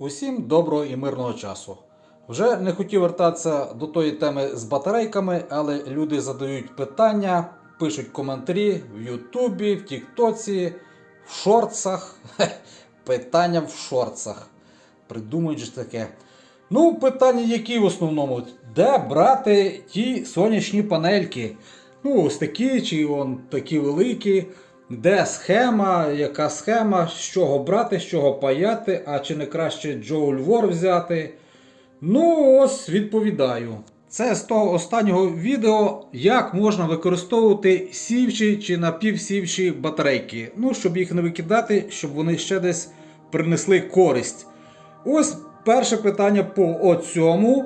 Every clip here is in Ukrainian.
Усім доброго і мирного часу. Вже не хотів вертатися до тої теми з батарейками, але люди задають питання, пишуть коментарі в Ютубі, в Тіктоці, в шорцах. Питання в шорцах. Придумують ж таке. Ну, питання які в основному? Де брати ті сонячні панельки? Ну, ось такі, чи он такі великі. Де схема, яка схема, з чого брати, з чого паяти, а чи не краще Joule War взяти? Ну, ось відповідаю. Це з того останнього відео, як можна використовувати сівчі чи напівсівчі батарейки. Ну, щоб їх не викидати, щоб вони ще десь принесли користь. Ось перше питання по цьому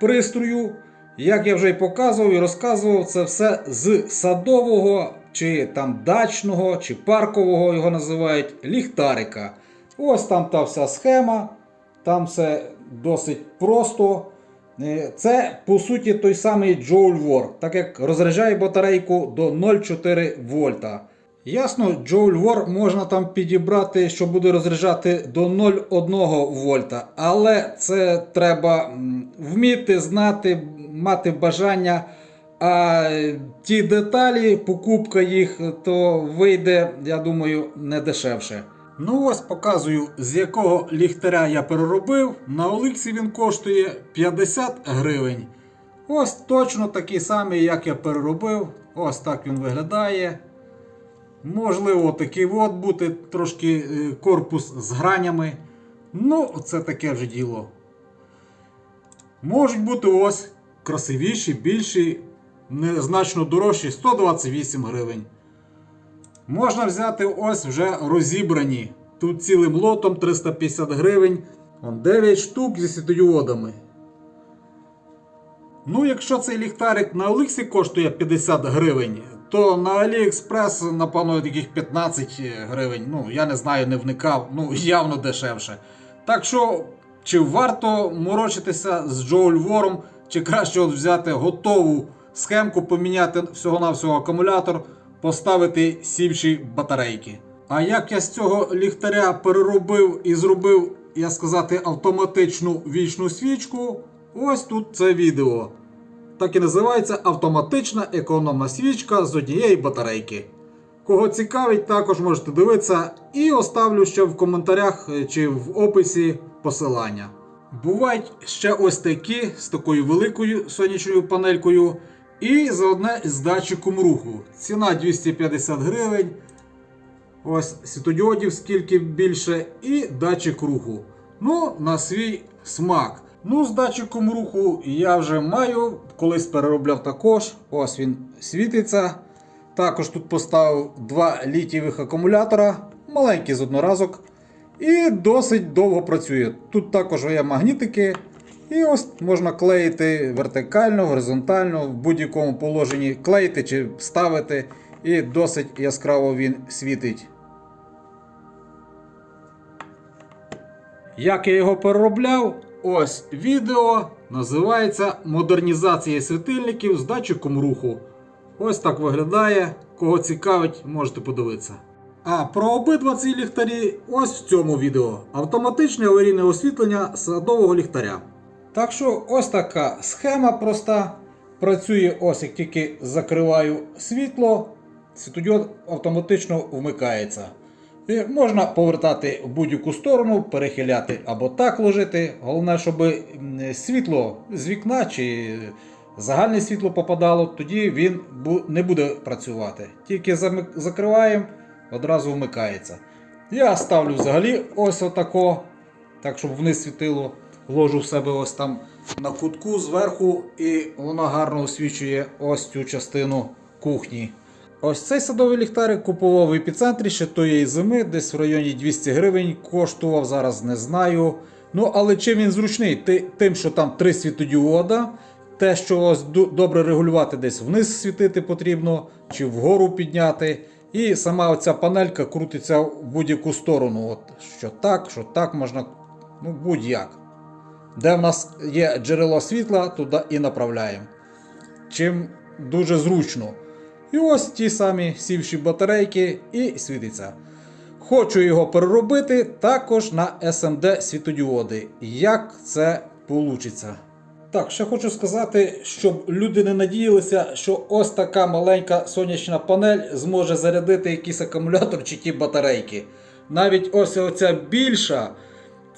пристрою. Як я вже й показував і розказував, це все з садового, чи там дачного, чи паркового його називають ліхтарика. Ось там та вся схема. Там все досить просто. Е, Це по суті той самий Joule War, так як розряджає батарейку до 0,4 вольта. Ясно, Joule War можна там підібрати, що буде розряджати до 0,1 вольта, але це треба вміти, знати, мати бажання. А ті деталі, покупка їх, то вийде, я думаю, не дешевше. Ну ось показую, з якого ліхтаря я переробив. На Оліксі він коштує 50 гривень. Ось точно такий самий, як я переробив. Ось так він виглядає. Можливо, такий от бути трошки е, корпус з гранями. Ну, це таке вже діло. Можуть бути ось красивіші, більші, незначно дорожчі 128 гривень. Можна взяти ось вже розібрані. Тут цілим лотом 350 гривень. Вон 9 штук зі світодіодами. Ну, якщо цей ліхтарик на Олексі коштує 50 гривень, то на AliExpress, напевно, таких 15 гривень. Ну, я не знаю, не вникав, ну, явно дешевше. Так що, чи варто морочитися з Joule War, чи краще от взяти готову схемку, поміняти всього-навсього акумулятор, поставити сівчі батарейки. А як я з цього ліхтаря переробив і зробив, я сказати, автоматичну вічну свічку, ось тут це відео. Так і називається автоматична економна свічка з однієї батарейки. Кого цікавить, також можете дивитися і оставлю ще в коментарях е, чи в описі посилання. Бувають ще ось такі з такою великою сонячною панелькою і заодне з датчиком руху. Ціна 250 гривень. Ось світодіодів скільки більше, і датчик руху. Ну, на свій смак. Ну, з датчиком руху я вже маю, колись переробляв також. Ось він світиться. Також тут поставив два літієвих акумулятора, маленький з одноразок. І досить довго працює. Тут також є магнітики. І ось можна клеїти вертикально, горизонтально, в будь-якому положенні клеїти чи ставити. І досить яскраво він світить. Як я його переробляв, ось відео називається Модернізація світильників з датчиком руху. Ось так виглядає. Кого цікавить, можете подивитися. А про обидва ці ліхтарі ось в цьому відео. Автоматичне аварійне освітлення садового ліхтаря. Так що ось така схема проста. Працює ось як тільки закриваю світло, світодіод автоматично вмикається. І можна повертати в будь-яку сторону, перехиляти або так ложити. Головне, щоб світло з вікна чи загальне світло попадало, тоді він не буде працювати. Тільки закриваємо, одразу вмикається. Я ставлю взагалі ось отако, так щоб вниз світило. Ложу в себе ось там на кутку зверху, і воно гарно освічує ось цю частину кухні. Ось цей садовий ліхтарик купував в епіцентрі ще тої зими, десь в районі 200 гривень коштував, зараз не знаю. Ну, але чим він зручний? Ти- Тим, що там три світодіода, те, що ось добре регулювати десь вниз світити потрібно, чи вгору підняти. І сама оця панелька крутиться в будь-яку сторону. От, що так, що так можна, ну будь-як. Де в нас є джерело світла, туди і направляємо. Чим дуже зручно. І ось ті самі сівші батарейки і світиться. Хочу його переробити також на SMD світодіоди. Як це вийде? Так, ще хочу сказати, щоб люди не надіялися, що ось така маленька сонячна панель зможе зарядити якийсь акумулятор чи ті батарейки. Навіть ось оця більша,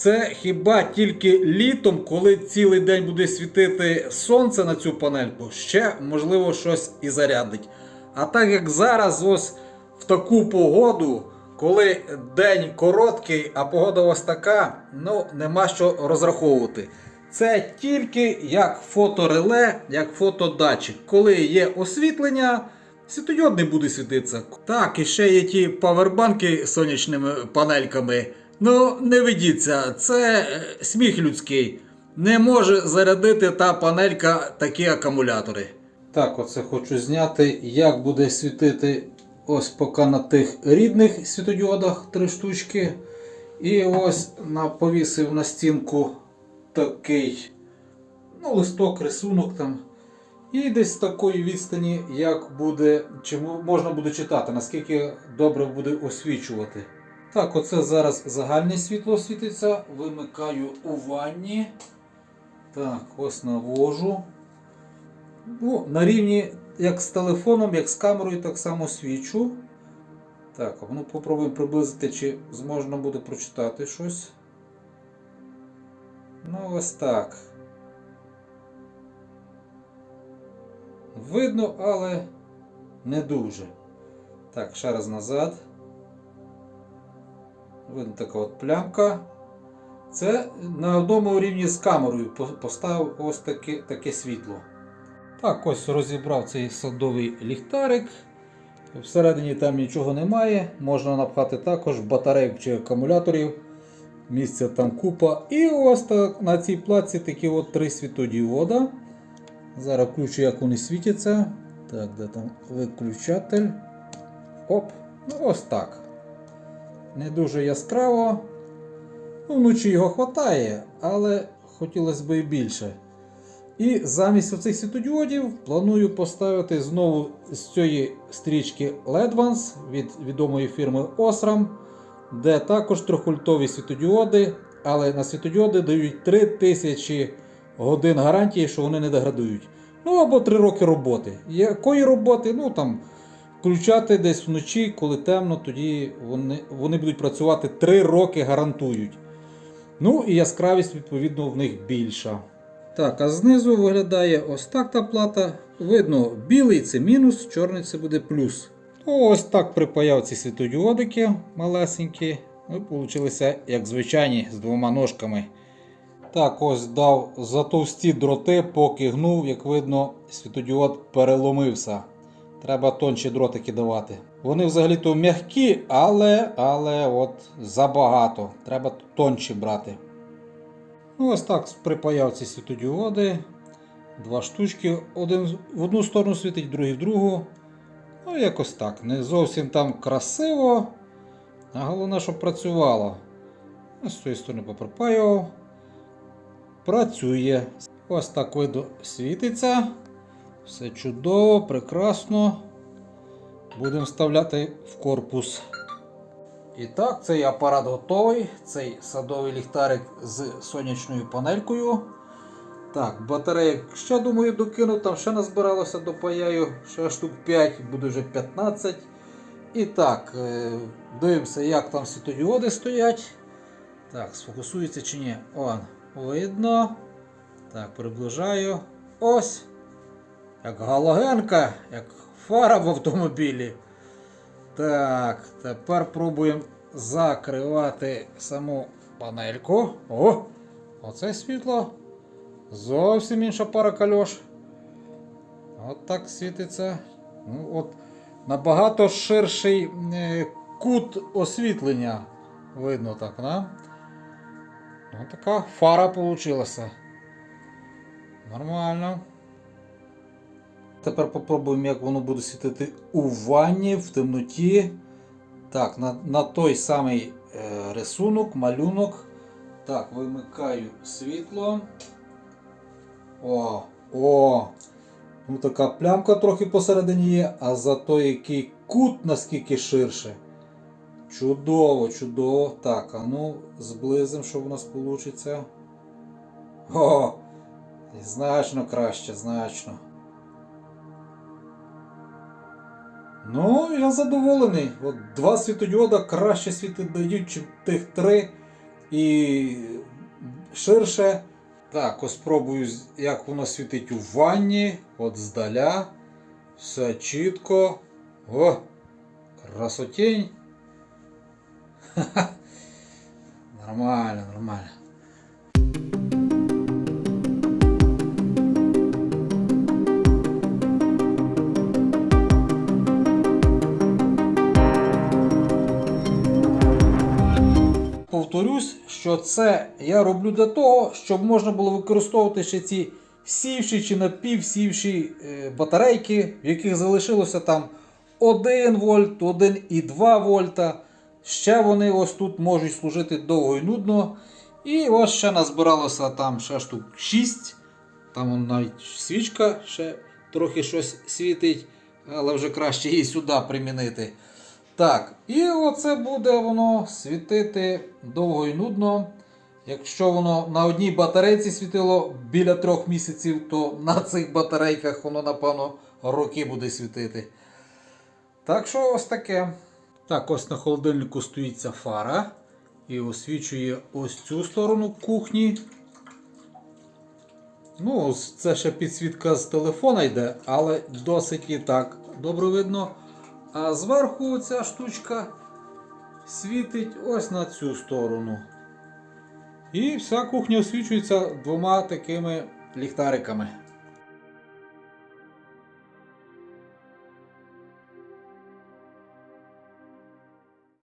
це хіба тільки літом, коли цілий день буде світити сонце на цю панельку, ще можливо щось і зарядить. А так як зараз ось в таку погоду, коли день короткий, а погода ось така, ну нема що розраховувати. Це тільки як фотореле, як фотодатчик. Коли є освітлення, світодіод не буде світитися. Так, і ще є ті павербанки з сонячними панельками. Ну, не ведіться, це е, сміх людський. Не може зарядити та панелька такі акумулятори. Так, оце хочу зняти, як буде світити ось поки на тих рідних світодіодах три штучки. І ось на, повісив на стінку такий ну, листок, рисунок там. І десь такої відстані, як буде, чи можна буде читати, наскільки добре буде освічувати. Так, оце зараз загальне світло світиться. Вимикаю у ванні. Так, ось навожу. Ну, на рівні як з телефоном, як з камерою, так само свічу. Так, ну попробуємо приблизити, чи зможна буде прочитати щось. Ну, ось так. Видно, але не дуже. Так, ще раз назад. Видно така от плямка. Це на одному рівні з камерою поставив ось таке, таке світло. Так, ось розібрав цей садовий ліхтарик. Всередині там нічого немає. Можна напхати також батарейок чи акумуляторів. Місця там купа. І ось так на цій платці такі от три світодіода. Зараз включу, як вони світяться. Так, де там виключатель. Оп. Ну ось так. Не дуже яскраво. Ну, вночі його хватає, але хотілося б і більше. І замість оцих світодіодів планую поставити знову з цієї стрічки LEDVANCE від відомої фірми Osram, де також трьохвольтові світодіоди, але на світодіоди дають 3000 годин гарантії, що вони не деградують. Ну або 3 роки роботи. Якої роботи? Ну там включати десь вночі, коли темно, тоді вони, вони будуть працювати 3 роки гарантують. Ну і яскравість, відповідно, в них більша. Так, а знизу виглядає ось так та плата. Видно, білий це мінус, чорний це буде плюс. Ось так припаяв ці світодіодики малесенькі. Ну, получилися як звичайні з двома ножками. Так, ось дав затовсті дроти, поки гнув, як видно, світодіод переломився. Треба тонші дротики давати. Вони взагалі-то м'які, але, але от забагато. Треба тонші брати. Ну, ось так припаяв ці світодіоди. Два штучки. Один в одну сторону світить, другий в другу. Ну, якось так. Не зовсім там красиво. А головне, щоб працювало. Ось з цієї сторони поприпаював. Працює. Ось так видно світиться. Все чудово, прекрасно. Будемо вставляти в корпус. І так, цей апарат готовий. Цей садовий ліхтарик з сонячною панелькою. Так, батареїк ще думаю докину, там ще назбиралося до паяю, ще штук 5, буде вже 15. І так, е, дивимося, як там світодіоди стоять. Так, сфокусується чи ні. О, видно. Так, приближаю. Ось. Як галогенка, як фара в автомобілі. Так, тепер пробуємо закривати саму панельку. О! Оце світло. Зовсім інша пара кальош. От так світиться. Ну, от, набагато ширший е, кут освітлення. Видно так, да? Ось така фара получилася. Нормально. Тепер попробуємо, як воно буде світити у ванні в темноті. Так, на, на той самий е, рисунок, малюнок. Так, вимикаю світло. О, о! Ну така плямка трохи посередині є, а зато який кут наскільки ширше. Чудово, чудово. Так, а ну, зблизимо, що в нас вийде. О! Значно краще, значно. Ну, я задоволений. От два світодіода краще світить дають, ніж тих три. І ширше. Так, спробую, як воно світить у ванні. От здаля. Все чітко. О! Красотень. Ха-ха. Нормально, нормально. Повторюсь, що це я роблю для того, щоб можна було використовувати ще ці сівші чи напівсівші е, батарейки, в яких залишилося там 1 вольт, 1,2 вольта. Ще вони ось тут можуть служити довго і нудно. І ось ще назбиралося там ще штук 6. Там навіть свічка ще трохи щось світить, але вже краще її сюди примінити. Так, і оце буде воно світити довго і нудно. Якщо воно на одній батарейці світило біля трьох місяців, то на цих батарейках воно, напевно, роки буде світити. Так що ось таке. Так, ось на холодильнику стоїть ця фара і освічує ось цю сторону кухні. Ну, це ще підсвітка з телефона йде, але досить і так добре видно. А зверху ця штучка світить ось на цю сторону. І вся кухня освічується двома такими ліхтариками.